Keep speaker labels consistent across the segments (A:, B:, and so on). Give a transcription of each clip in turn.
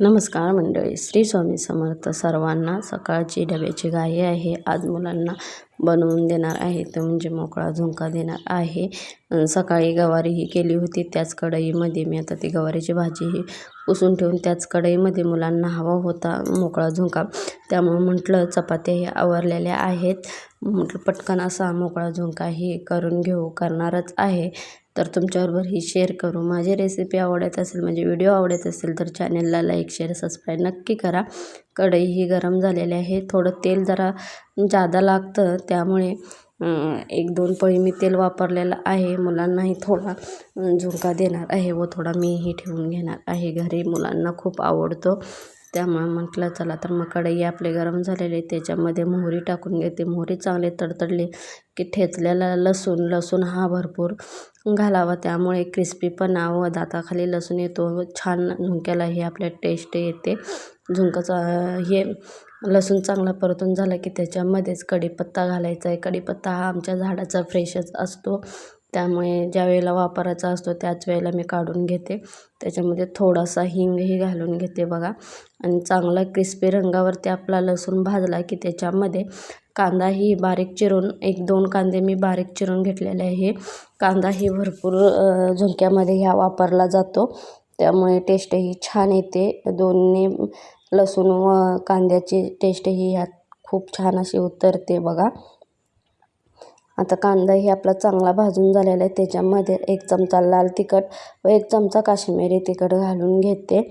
A: नमस्कार मंडळी श्री स्वामी समर्थ सर्वांना सकाळची डब्याची घाई आहे. आज मुलांना बनवून देणार आहे तो म्हणजे मोकळा झुंका देणार आहे. सकाळी गवारी ही केली होती त्याच कढईमध्ये मी आता ती गवारीची भाजी ही पुसून ठेवून त्याच कढईमध्ये मुलांना हवा होता मोकळा झुंका त्यामुळं म्हटलं चपात्या हे आवरलेल्या आहेत. म्हटलं पटकन असा मोकळा झुंका ही करून घेऊ करणारच आहे. तर तुमच्याबरोबर ही शेअर करू. माझी रेसिपी आवडत असेल म्हणजे व्हिडिओ आवडत असेल तर चॅनलला लाईक शेअर सबस्क्राईब नक्की करा. कढई ही गरम झालेली आहे. थोडं तेल जरा जादा लागतं त्यामुळे एक दोन पळी मी तेल वापरलेलं आहे. मुलांनाही थोडा झुणका देणार आहे व थोडा मीही ठेवून घेणार आहे. घरी मुलांना खूप आवडतो. त्यामुळे म्हटलं चला तर मग कढई आपले गरम झालेले त्याच्यामध्ये मोहरी टाकून घेते. मोहरी चांगले तडतडले की ठेचलेला लसूण लसूण हा भरपूर घालावा. त्यामुळे क्रिस्पीपणा व दाताखाली लसूण येतो. छान झुणक्याला हे आपल्या टेस्ट येते. झुणकाचा हे लसूण चांगला परतून झाला की त्याच्यामध्येच कढीपत्ता घालायचा आहे. कढीपत्ता हा आमच्या झाडाचा फ्रेशच असतो. त्यामुळे ज्या वेळेला वापरायचा असतो त्याच वेळेला मी काढून घेते. त्याच्यामध्ये थोडासा हिंगही घालून घेते बघा. आणि चांगला क्रिस्पी रंगावरती आपला लसूण भाजला की त्याच्यामध्ये कांदाही बारीक चिरून एक दोन कांदे मी बारीक चिरून घेतलेले आहे. कांदाही भरपूर झुणक्यामध्ये ह्या वापरला जातो. त्यामुळे टेस्टही छान येते. दोन्ही लसूण व कांद्याची टेस्टही ह्यात खूप छान अशी उतरते बघा. आता कांदाही आपला चांगला भाजून झालेला आहे. त्याच्यामध्ये एक चमचा लाल तिखट व एक चमचा काश्मीरी तिखट घालून घेते.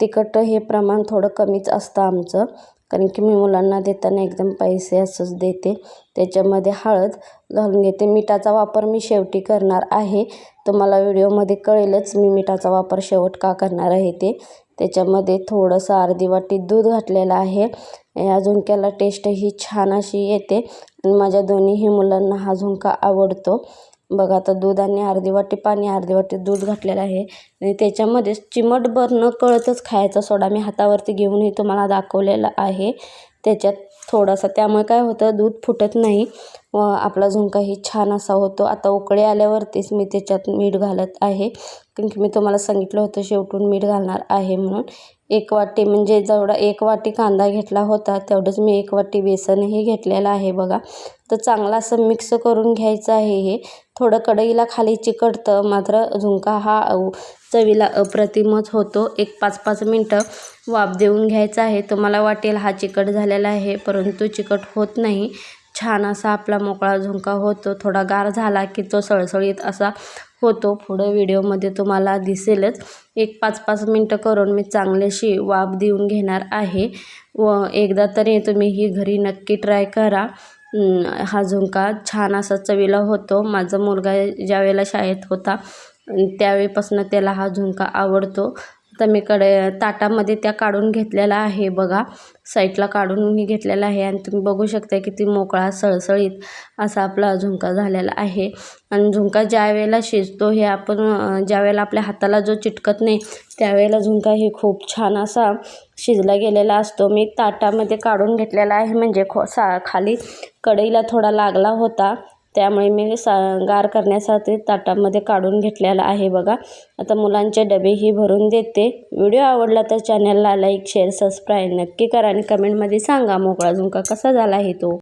A: तिखट हे प्रमाण थोडं कमीच असतं आमचं कारण की मी मुलांना देताना एकदम पैसे असंच देते. त्याच्यामध्ये हळद घालून घेते. मिठाचा वापर मी शेवटी करणार आहे. तुम्हाला व्हिडिओमध्ये कळेलच मी मिठाचा वापर शेवट का करणार आहे ते. त्याच्यामध्ये थोडंसं अर्धी वाटी दूध घातलेलं आहे. या झुणक्याला टेस्ट ही छान अशी येते. आणि माझ्या दोन्हीही मुलांना हा झुणका आवडतो. बघा आता दूध आणि अर्धी वाटी पाणी अर्धी वाटी दूध घातलेलं आहे. आणि त्याच्यामध्ये चिमटभर न कळतच खायचा सोडा मी हातावरती घेऊनही तुम्हाला दाखवलेला आहे. त्याच्यात थोडासा त्यामुळे काय होतं दूध फुटत नाही. व आपला झुणकाही छान असा होतो. आता उकळी आल्यावरतीच मी त्याच्यात मीठ घालत आहे. कारण की मी तुम्हाला सांगितलं होतं शेवटून मीठ घालणार आहे म्हणून. एक वाटी म्हणजे जेवढा एक वाटी कांदा घेतला होता तेवढंच मी एक वाटी बेसनही घेतलेलं आहे बघा. तर चांगलं असं मिक्स करून घ्यायचं आहे हे. थोडं कढईला खाली चिकटतं मात्र झुणका हा चवीला अप्रतिमच होतो. एक पाच पाच मिनटं वाफ देऊन घ्यायचा आहे. तुम्हाला वाटेल हा चिकट झालेला आहे परंतु चिकट होत नाही. छान असा आपला मोकळा झुणका होतो. थोडा गार झाला की तो सळसळीत असा होतो. पुढं व्हिडिओमध्ये तुम्हाला दिसेलच. एक पाच पाच मिनटं करून मी चांगलीशी वाफ देऊन घेणार आहे. व एकदा तरी तुम्ही ही घरी नक्की ट्राय करा. हा झुणका छान असा चवीला होतो. माझा मुलगा ज्यावेळेला शाळेत होता त्यावेळीपासून त्याला हा झुणका आवडतो. तर मी कडे ताटामध्ये त्या काढून घेतलेला आहे बघा. साईडला काढून मी घेतलेला आहे आणि तुम्ही बघू शकता किती मोकळा सळसळीत असा आपला झुणका झालेला आहे. आणि झुणका ज्या वेळेला शिजतो हे आपण ज्यावेळेला ज्या वेळेला आपल्या हाताला जो चिटकत नाही त्यावेळेला झुणका हे खूप छान असा शिजला गेलेला असतो. मी ताटामध्ये काढून घेतलेला आहे म्हणजे खो सा खाली कढईला थोडा लागला होता. त्यामुळे मी सा गार करण्यासाठी ताटामध्ये काढून घेतलेला आहे बघा. आता मुलांचे डबेही भरून देते. व्हिडिओ आवडला तर चॅनलला लाईक शेअर सबस्क्राईब नक्की करा आणि कमेंटमध्ये सांगा मोकळा झुणका कसा झाला आहे तो.